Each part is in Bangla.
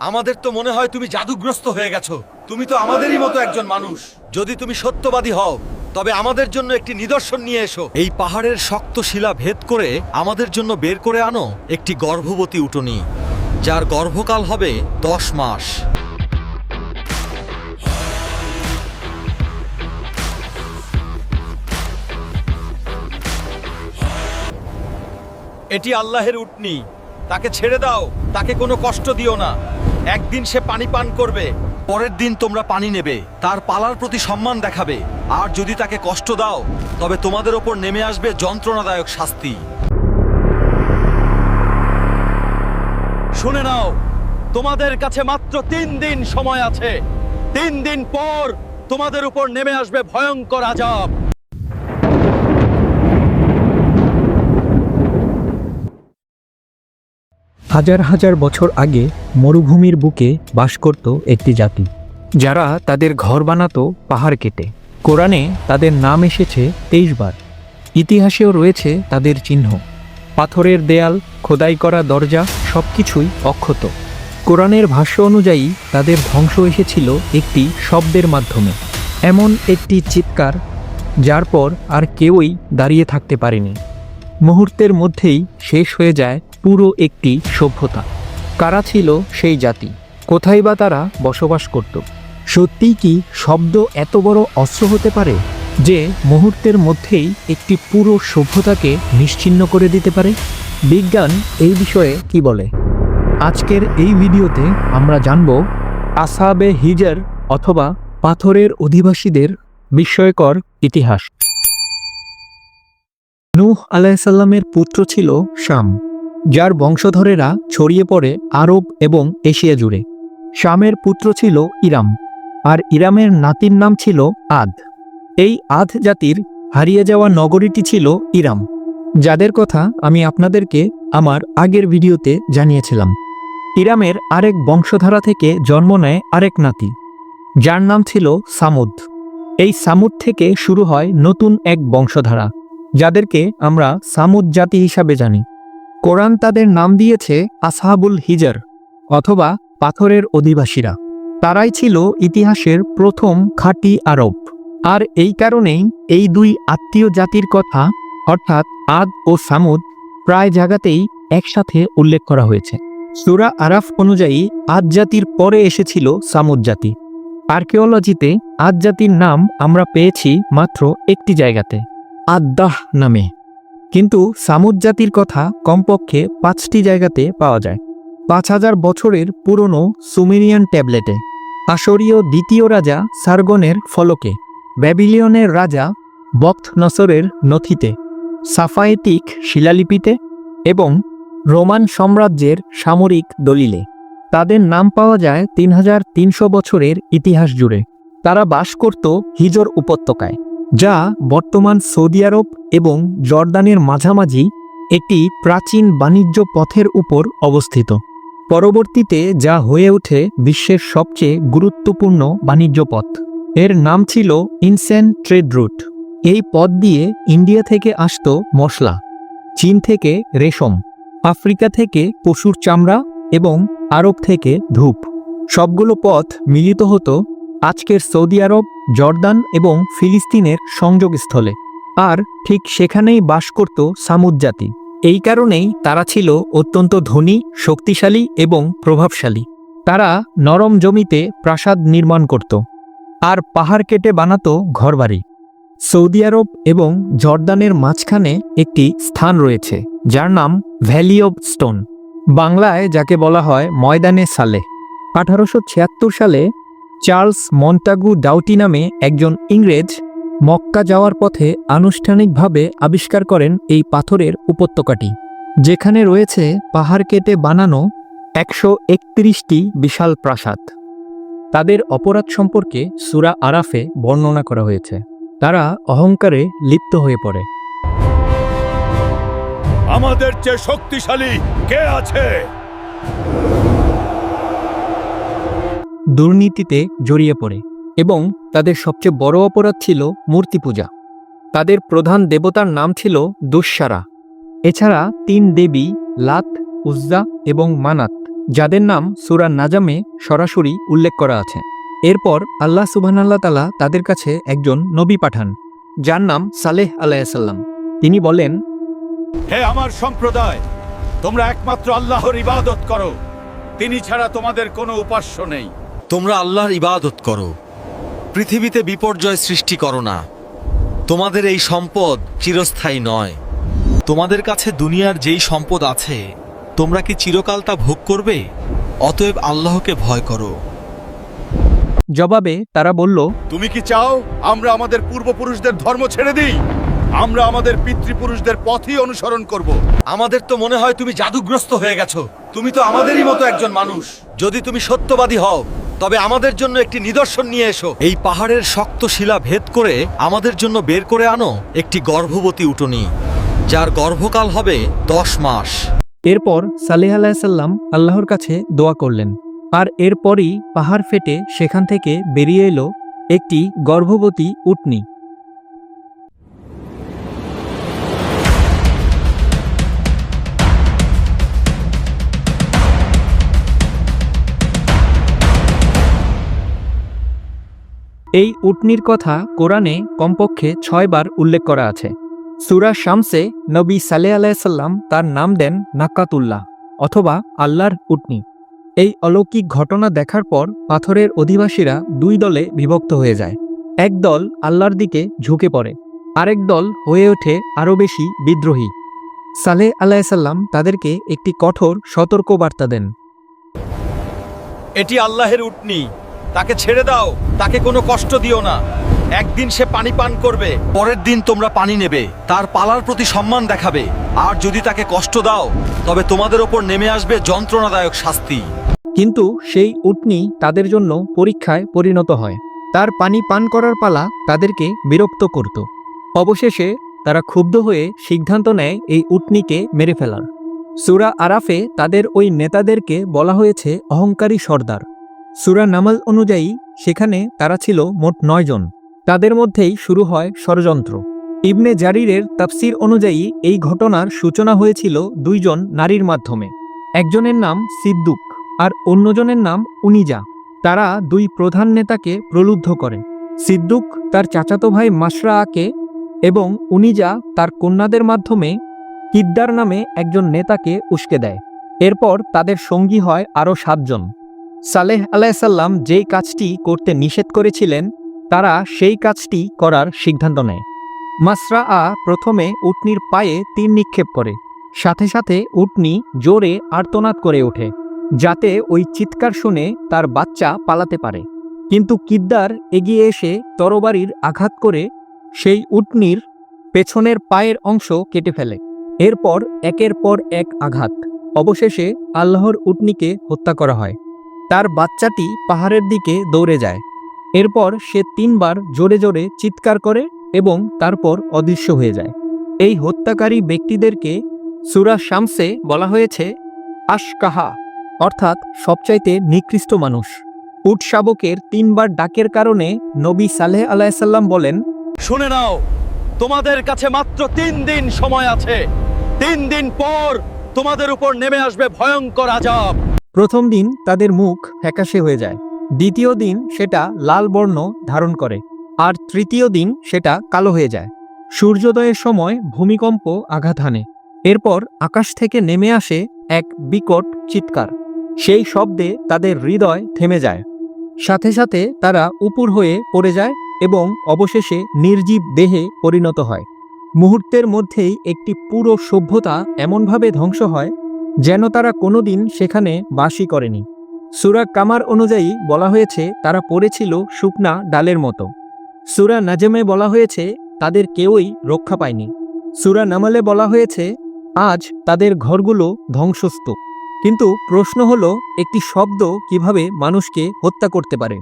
আমাদের তো মনে হয় তুমি জাদুগ্রস্ত হয়ে গেছো। তুমি তো আমাদেরই মতো একজন মানুষ। যদি তুমি সত্যবাদী হও, তবে আমাদের জন্য একটি নিদর্শন নিয়ে এসো। এই পাহাড়ের শক্ত শিলা ভেদ করে আমাদের জন্য বের করে আনো একটি গর্ভবতী উটনি, যার গর্ভকাল হবে দশ মাস। এটি আল্লাহের উটনি। তাকে ছেড়ে দাও, তাকে কোনো কষ্ট দিও না। একদিন সে পানি পান করবে, পরের দিন তোমরা পানি নেবে, তার পালার প্রতি সম্মান দেখাবে, আর যদি তাকে কষ্ট দাও, তবে তোমাদের ওপর নেমে আসবে যন্ত্রণাদায়ক শাস্তি। শুনে নাও, তোমাদের কাছে মাত্র তিন দিন সময় আছে, তিন দিন পর তোমাদের উপর নেমে আসবে ভয়ঙ্কর আজাব। হাজার হাজার বছর আগে মরুভূমির বুকে বাস করত একটি জাতি। যারা তাদের ঘর বানাতো পাহাড় কেটে। কোরআনে তাদের নাম এসেছে তেইশ বার। ইতিহাসেও রয়েছে তাদের চিহ্ন। পাথরের দেয়াল, খোদাই করা দরজা সবকিছুই অক্ষত। কোরআনের ভাষ্য অনুযায়ী তাদের ধ্বংস এসেছিল একটি শব্দের মাধ্যমে। এমন একটি চিৎকার যার পর আর কেউই দাঁড়িয়ে থাকতে পারেনি। মুহূর্তের মধ্যেই শেষ হয়ে যায় পুরো একটি সভ্যতা। কারা ছিল সেই জাতি? কোথায় বা তারা বসবাস করত? সত্যিই কি শব্দ এত বড় অস্ত্র হতে পারে যে মুহূর্তের মধ্যেই একটি পুরো সভ্যতাকে নিশ্চিহ্ন করে দিতে পারে? বিজ্ঞান এই বিষয়ে কি বলে? আজকের এই ভিডিওতে আমরা জানব আসাবে হিজার অথবা পাথরের অধিবাসীদের বিস্ময়কর ইতিহাস। নূহ আলাইসাল্লামের পুত্র ছিল শাম। যার বংশধরেরা ছড়িয়ে পড়ে আরব এবং এশিয়া জুড়ে। শামের পুত্র ছিল ইরাম, আর ইরামের নাতির নাম ছিল আদ। এই আধ জাতির হারিয়ে যাওয়া নগরীটি ছিল ইরাম। যাদের কথা আমি আপনাদেরকে আমার আগের ভিডিওতে জানিয়েছিলাম। ইরামের আরেক বংশধারা থেকে জন্ম নেয় আরেক নাতি, যার নাম ছিল সামুদ। এই সামুদ থেকে শুরু হয় নতুন এক বংশধারা, যাদেরকে আমরা সামুদ জাতি হিসাবে জানি। কোরআন তাদের নাম দিয়েছে আসহাবুল হিজার অথবা পাথরের অধিবাসীরা। তারাই ছিল ইতিহাসের প্রথম খাঁটি আরব। আর এই কারণেই এই দুই আত্মীয় জাতির কথা, অর্থাৎ আদ ও সামুদ, প্রায় জায়গাতেই একসাথে উল্লেখ করা হয়েছে। সুরা আরাফ অনুযায়ী আদ জাতির পরে এসেছিল সামুদ জাতি। আর্কিওলজিতে আদ জাতির নাম আমরা পেয়েছি মাত্র একটি জায়গাতে আদ্দাহ নামে। কিন্তু সামুদ জাতির কথা কমপক্ষে পাঁচটি জায়গাতে পাওয়া যায়। পাঁচ হাজার বছরের পুরনো সুমেরিয়ান ট্যাবলেটে। আসরীয় দ্বিতীয় রাজা সার্গনের ফলকে। ব্যাবিলিয়নের রাজা বক্ত নসরের নথিতে। সাফায়েতিক শিলালিপিতে এবং রোমান সাম্রাজ্যের সামরিক দলিলে। তাদের নাম পাওয়া যায় তিন হাজার তিনশো বছরের ইতিহাস জুড়ে। তারা বাস করত হিজর উপত্যকায়। যা বর্তমান সৌদি আরব এবং জর্দানের মাঝামাঝি একটি প্রাচীন বাণিজ্য পথের উপর অবস্থিত। পরবর্তীতে যা হয়ে ওঠে বিশ্বের সবচেয়ে গুরুত্বপূর্ণ বাণিজ্য পথ। এর নাম ছিল ইনসেন ট্রেড রুট। এই পথ দিয়ে ইন্ডিয়া থেকে আসত মশলা, চীন থেকে রেশম, আফ্রিকা থেকে পশুর চামড়া এবং আরব থেকে ধূপ। সবগুলো পথ মিলিত হতো আজকের সৌদি আরব, জর্দান এবং ফিলিস্তিনের সংযোগস্থলে। আর ঠিক সেখানেই বাস করত সামুদ জাতি। এই কারণেই তারা ছিল অত্যন্ত ধনী, শক্তিশালী এবং প্রভাবশালী। তারা নরম জমিতে প্রাসাদ নির্মাণ করত। আর পাহাড় কেটে বানাতো ঘরবাড়ি। সৌদি আরব এবং জর্দানের মাঝখানে একটি স্থান রয়েছে, যার নাম ভ্যালি অব স্টোন। বাংলায় যাকে বলা হয় ময়দানে সালে। আঠারোশো ছিয়াত্তর সালে চার্লস মন্টাগু ডাউটি নামে একজন ইংরেজ মক্কা যাওয়ার পথে আনুষ্ঠানিকভাবে আবিষ্কার করেন এই পাথরের উপত্যকাটি, যেখানে রয়েছে পাহাড় কেটে বানানো একশো একত্রিশটি বিশাল প্রাসাদ। তাদের অপরাধ সম্পর্কে সুরা আরাফে বর্ণনা করা হয়েছে। তারা অহংকারে লিপ্ত হয়ে পড়ে। আমাদের চেয়ে শক্তিশালী কে আছে? দুর্নীতিতে জড়িয়ে পড়ে এবং তাদের সবচেয়ে বড় অপরাধ ছিল মূর্তি পূজা। তাদের প্রধান দেবতার নাম ছিল দুঃসারা। এছাড়া তিন দেবী, লাত, উজ্জা এবং মানাত, যাদের নাম সুরা নাজামে সরাসরি উল্লেখ করা আছে। এরপর আল্লাহ সুবহানাল্লাহ তালা তাদের কাছে একজন নবী পাঠান, যার নাম সালেহ আলাইসাল্লাম তিনি বলেন, হে আমার সম্প্রদায়, তোমরা একমাত্র আল্লাহর ইবাদত করো। তিনি ছাড়া তোমাদের কোনো উপাস্য নেই। তোমরা আল্লাহর ইবাদত করো। পৃথিবীতে বিপর্যয় সৃষ্টি করো না। তোমাদের এই সম্পদ চিরস্থায়ী নয়। তোমাদের কাছে দুনিয়ার যেই সম্পদ আছে তোমরা কি চিরকাল তা ভোগ করবে? অতএব আল্লাহকে ভয় করো। জবাবে তারা বলল তুমি কি চাও আমরা আমাদের পূর্বপুরুষদের ধর্ম ছেড়ে দিই? আমরা আমাদের পিতৃপুরুষদের পথই অনুসরণ করব। আমাদের তো মনে হয় তুমি জাদুগ্রস্ত হয়ে গেছো। তুমি তো আমাদেরই মতো একজন মানুষ। যদি তুমি সত্যবাদী হও তবে আমাদের জন্য একটি নিদর্শন নিয়ে এসো। এই পাহাড়ের শক্ত শিলা ভেদ করে আমাদের জন্য বের করে আনো একটি গর্ভবতী উটনি যার গর্ভকাল হবে দশ মাস। এরপর সালেহ আলাইসাল্লাম আল্লাহর কাছে দোয়া করলেন। আর এরপরই পাহাড় ফেটে সেখান থেকে বেরিয়ে এলো একটি গর্ভবতী উটনি। এই উটনির কথা কোরআনে কমপক্ষে ছয়বার উল্লেখ করা আছে। সুরা শামসে নবী সালে আলাইসাল্লাম তার নাম দেন নাকাতুল্লাহ অথবা আল্লাহর উটনি। এই অলৌকিক ঘটনা দেখার পর পাথরের অধিবাসীরা দুই দলে বিভক্ত হয়ে যায়। এক দল আল্লাহর দিকে ঝুঁকে পড়ে, আরেক দল হয়ে ওঠে আরও বেশি বিদ্রোহী। সালেহ আলাইসাল্লাম তাদেরকে একটি কঠোর সতর্কবার্তা দেন। এটি আল্লাহের উটনি। তাকে ছেড়ে দাও। তাকে কোনো কষ্ট দিও না। একদিন সে পানি পান করবে। পরের দিন তোমরা পানি নেবে। তার পালার প্রতি সম্মান দেখাবে। আর যদি তাকে কষ্ট দাও, তবে তোমাদের ওপর নেমে আসবে যন্ত্রণাদায়ক শাস্তি। কিন্তু সেই উটনি তাদের জন্য পরীক্ষায় পরিণত হয়। তার পানি পান করার পালা তাদেরকে বিরক্ত করত। অবশেষে তারা ক্ষুব্ধ হয়ে সিদ্ধান্ত নেয় এই উটনিকে মেরে ফেলার। সুরা আরাফে তাদের ওই নেতাদেরকে বলা হয়েছে অহংকারী সর্দার। সুরা নামাল অনুযায়ী সেখানে তারা ছিল মোট নয়জন তাদের মধ্যেই শুরু হয় ষড়যন্ত্র। ইবনে জারিরের তাফসির অনুযায়ী এই ঘটনার সূচনা হয়েছিল দুইজন নারীর মাধ্যমে। একজনের নাম সিদ্দুক আর অন্যজনের নাম উনিজা। তারা দুই প্রধান নেতাকে প্রলুব্ধ করে। সিদ্দুক তার চাচাতো ভাই মাসরাআকে এবং উনিজা তার কন্যাদের মাধ্যমে কিদ্দার নামে একজন নেতাকে উস্কে দেয়। এরপর তাদের সঙ্গী হয় আরও সাতজন। সালেহ আলাইসাল্লাম যেই কাজটি করতে নিষেধ করেছিলেন, তারা সেই কাজটি করার সিদ্ধান্ত নেয়। মাসরা আ প্রথমে উটনির পায়ে তীর নিক্ষেপ করে, সাথে সাথে উটনি জোরে আর্তনাদ করে ওঠে, যাতে ওই চিৎকার শুনে তার বাচ্চা পালাতে পারে। কিন্তু কিদ্দার এগিয়ে এসে তরবারির আঘাত করে সেই উটনির পেছনের পায়ের অংশ কেটে ফেলে। এরপর একের পর এক আঘাত। অবশেষে আল্লাহর উটনিকে হত্যা করা হয়। তার বাচ্চাটি পাহাড়ের দিকে দৌড়ে যায়। এরপর সে তিনবার জোরে জোরে চিৎকার করে এবং তারপর অদৃশ্য হয়ে যায়। এই হত্যাকারী ব্যক্তিদেরকে সুরা শামসে বলা হয়েছে, আশকাহা, অর্থাৎ সবচাইতে নিকৃষ্ট মানুষ। উট শাবকের তিনবার ডাকের কারণে নবী সালেহ আলাইসাল্লাম বলেন, শুনে নাও, তোমাদের কাছে মাত্র তিন দিন সময় আছে। তিন দিন পর তোমাদের উপর নেমে আসবে ভয়ঙ্কর আজাব প্রথম দিন তাদের মুখ ফ্যাকাশে হয়ে যায়। দ্বিতীয় দিন সেটা লাল বর্ণ ধারণ করে। আর তৃতীয় দিন সেটা কালো হয়ে যায়। সূর্যোদয়ের সময় ভূমিকম্প আঘাত হানে। এরপর আকাশ থেকে নেমে আসে এক বিকট চিৎকার। সেই শব্দে তাদের হৃদয় থেমে যায়। সাথে সাথে তারা উপুর হয়ে পড়ে যায় এবং অবশেষে নির্জীব দেহে পরিণত হয়। মুহূর্তের মধ্যেই একটি পুরো সভ্যতা এমনভাবে ধ্বংস হয় যেন তারা কোনোদিন সেখানে বাসই করেনি। সুরা কামার অনুযায়ী বলা হয়েছে, তারা পড়েছিল শুকনা ডালের মতো। সুরা নাজমে বলা হয়েছে, তাদের কেউই রক্ষা পায়নি। সুরা নামালে বলা হয়েছে, আজ তাদের ঘরগুলো ধ্বংসস্তূপ। কিন্তু প্রশ্ন হলো, একটি শব্দ কীভাবে মানুষকে হত্যা করতে পারে?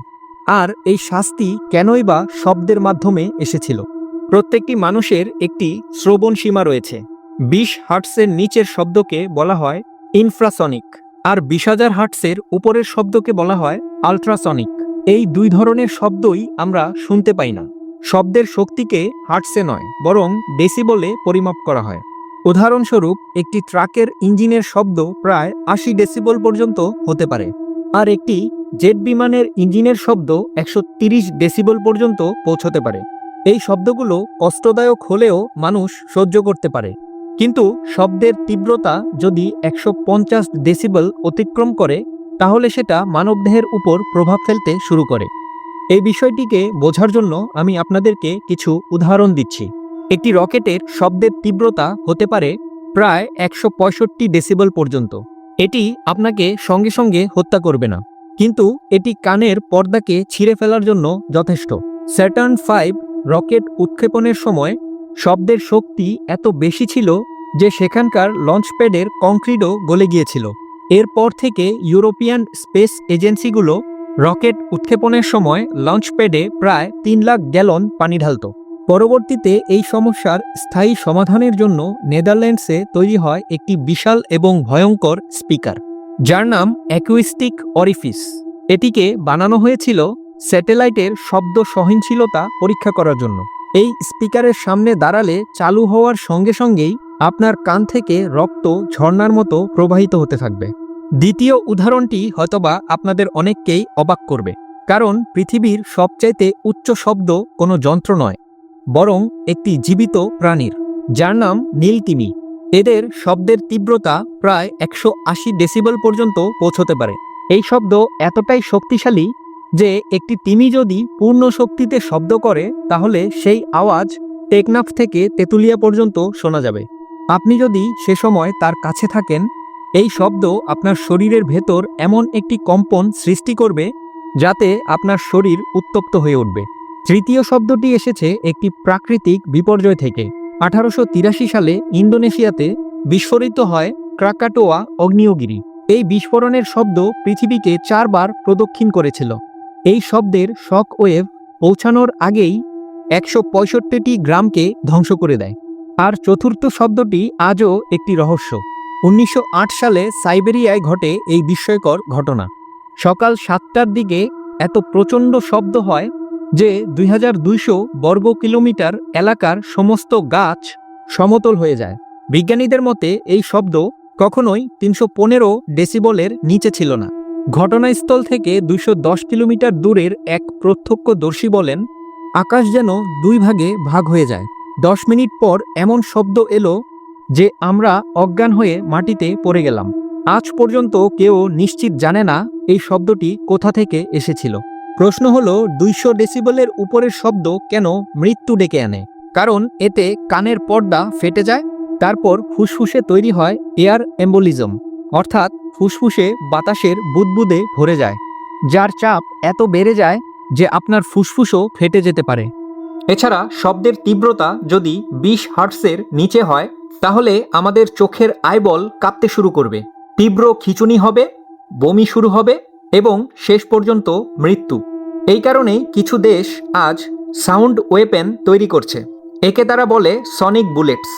আর এই শাস্তি কেনই বা শব্দের মাধ্যমে এসেছিল? প্রত্যেকটি মানুষের একটি শ্রবণ সীমা রয়েছে। বিশ হার্টসের নিচের শব্দকে বলা হয় ইনফ্রাসনিক আর বিশ হাজার হার্টসের উপরের শব্দকে বলা হয় আলট্রাসনিক এই দুই ধরনের শব্দই আমরা শুনতে পাই না। শব্দের শক্তিকে হার্টসে নয়, বরং ডেসিবলে পরিমাপ করা হয়। উদাহরণস্বরূপ, একটি ট্রাকের ইঞ্জিনের শব্দ প্রায় আশি ডেসিবল পর্যন্ত হতে পারে, আর একটি জেট বিমানের ইঞ্জিনের শব্দ একশো ডেসিবল পর্যন্ত পৌঁছতে পারে। এই শব্দগুলো কষ্টদায়ক হলেও মানুষ সহ্য করতে পারে। কিন্তু শব্দের তীব্রতা যদি একশো পঞ্চাশ ডেসিবল অতিক্রম করে, তাহলে সেটা মানবদেহের উপর প্রভাব ফেলতে শুরু করে। এই বিষয়টিকে বোঝার জন্য আমি আপনাদেরকে কিছু উদাহরণ দিচ্ছি। একটি রকেটের শব্দের তীব্রতা হতে পারে প্রায় একশো পঁয়ষট্টি ডেসিবল পর্যন্ত। এটি আপনাকে সঙ্গে সঙ্গে হত্যা করবে না। কিন্তু এটি কানের পর্দাকে ছিঁড়ে ফেলার জন্য যথেষ্ট। স্যাটার্ন ফাইভ রকেট উৎক্ষেপণের সময় শব্দের শক্তি এত বেশি ছিল যে সেখানকার লঞ্চপ্যাডের কংক্রিটও গলে গিয়েছিল। এরপর থেকে ইউরোপিয়ান স্পেস এজেন্সিগুলো রকেট উৎক্ষেপণের সময় লঞ্চপ্যাডে প্রায় তিন লাখ গ্যালন পানি ঢালত। পরবর্তীতে এই সমস্যার স্থায়ী সমাধানের জন্য নেদারল্যান্ডসে তৈরি হয় একটি বিশাল এবং ভয়ঙ্কর স্পিকার, যার নাম অ্যাকুইস্টিক অরিফিস। এটিকে বানানো হয়েছিল স্যাটেলাইটের শব্দ সহনশীলতা পরীক্ষা করার জন্য। এই স্পিকারের সামনে দাঁড়ালে চালু হওয়ার সঙ্গে সঙ্গেই আপনার কান থেকে রক্ত ঝর্ণার মতো প্রবাহিত হতে থাকবে। দ্বিতীয় উদাহরণটি হয়তোবা আপনাদের অনেককেই অবাক করবে, কারণ পৃথিবীর সবচাইতে উচ্চ শব্দ কোনো যন্ত্র নয়, বরং একটি জীবিত প্রাণীর, যার নাম নীলতিমি। এদের শব্দের তীব্রতা প্রায় একশো আশি ডেসিবল পর্যন্ত পৌঁছতে পারে। এই শব্দ এতটাই শক্তিশালী যে একটি তিমি যদি পূর্ণ শক্তিতে শব্দ করে, তাহলে সেই আওয়াজ টেকনাফ থেকে তেঁতুলিয়া পর্যন্ত শোনা যাবে। আপনি যদি সে সময় তার কাছে থাকেন, এই শব্দ আপনার শরীরের ভেতর এমন একটি কম্পন সৃষ্টি করবে, যাতে আপনার শরীর উত্তপ্ত হয়ে উঠবে। তৃতীয় শব্দটি এসেছে একটি প্রাকৃতিক বিপর্যয় থেকে। আঠারোশো তিরাশি সালে ইন্দোনেশিয়াতে বিস্ফোরিত হয় ক্রাকাটোয়া অগ্নিয়গিরি। এই বিস্ফোরণের শব্দ পৃথিবীকে চারবার প্রদক্ষিণ করেছিল। এই শব্দের শক ওয়েভ পৌঁছানোর আগেই একশো পঁয়ষট্টিটি গ্রামকে ধ্বংস করে দেয়। আর চতুর্থ শব্দটি আজও একটি রহস্য। উনিশশো আট সালে সাইবেরিয়ায় ঘটে এই বিস্ময়কর ঘটনা। সকাল সাতটার দিকে এত প্রচণ্ড শব্দ হয় যে দুই হাজার দুইশো বর্গ কিলোমিটার এলাকার সমস্ত গাছ সমতল হয়ে যায়। বিজ্ঞানীদের মতে এই শব্দ কখনোই তিনশো পনেরো ডেসিবলের নিচে ছিল না। ঘটনাস্থল থেকে দশ কিলোমিটার দূরের এক প্রত্যক্ষদর্শী বলেন, আকাশ যেন দুই ভাগে ভাগ হয়ে যায়। দশ মিনিট পর এমন শব্দ এলো যে আমরা অজ্ঞান হয়ে মাটিতে পড়ে গেলাম। আজ পর্যন্ত কেউ নিশ্চিত জানে না এই শব্দটি কোথা থেকে এসেছিল। প্রশ্ন হলো, দুইশো ডেসিবলের উপরের শব্দ কেন মৃত্যু ডেকে আনে? কারণ এতে কানের পর্দা ফেটে যায়, তারপর ফুসফুসে তৈরি হয় এয়ার এম্বোলিজম। অর্থাৎ ফুসফুসে বাতাসের বুদবুদে ভরে যায়, যার চাপ এত বেড়ে যায় যে আপনার ফুসফুসও ফেটে যেতে পারে। এছাড়া শব্দের তীব্রতা যদি বিশ হার্টসের নিচে হয়, তাহলে আমাদের চোখের আইবল কাঁপতে শুরু করবে। তীব্র খিচুনি হবে, বমি শুরু হবে এবং শেষ পর্যন্ত মৃত্যু। এই কারণেই কিছু দেশ আজ সাউন্ড ওয়েপেন তৈরি করছে। একে তারা বলে সনিক বুলেটস।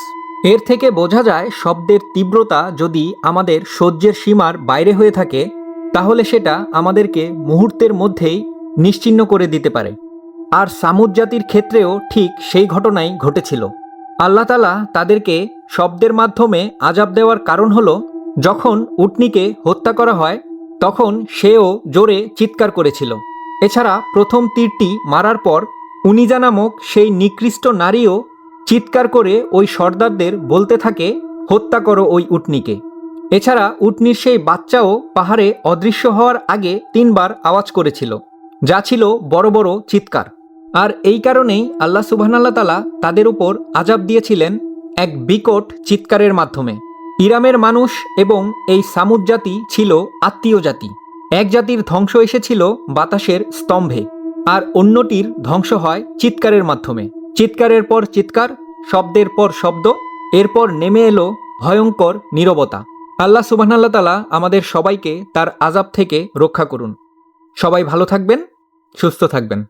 এর থেকে বোঝা যায় শব্দের তীব্রতা যদি আমাদের সহ্যের সীমার বাইরে হয়ে থাকে, তাহলে সেটা আমাদেরকে মুহূর্তের মধ্যেই নিশ্চিহ্ন করে দিতে পারে। আর সামুদ জাতির ক্ষেত্রেও ঠিক সেই ঘটনাই ঘটেছিল। আল্লাহ তালা তাদেরকে শব্দের মাধ্যমে আজাব দেওয়ার কারণ হলো, যখন উটনিকে হত্যা করা হয়, তখন সেও জোরে চিৎকার করেছিল। এছাড়া প্রথম তীরটি মারার পর, উনিজা নামক সেই নিকৃষ্ট নারীও চিৎকার করে ওই সর্দারদের বলতে থাকে, হত্যা করো ওই উটনিকে। এছাড়া উটনির সেই বাচ্চাও পাহাড়ে অদৃশ্য হওয়ার আগে তিনবার আওয়াজ করেছিল, যা ছিল বড় বড় চিৎকার। আর এই কারণেই আল্লাহ সুবহানাল্লাহ তালা তাদের উপর আজাব দিয়েছিলেন এক বিকট চিৎকারের মাধ্যমে। ইরামের মানুষ এবং এই সামুদ জাতি ছিল আত্মীয় জাতি। এক জাতির ধ্বংস এসেছিল বাতাসের স্তম্ভে, আর অন্যটির ধ্বংস হয় চিৎকারের মাধ্যমে। চিৎকারের পর চিৎকার, শব্দের পর শব্দ, এরপর নেমে এলো ভয়ঙ্কর নীরবতা। আল্লাহ সুবাহনাল্লা তালা আমাদের সবাইকে তার আজাব থেকে রক্ষা করুন। সবাই ভালো থাকবেন, সুস্থ থাকবেন।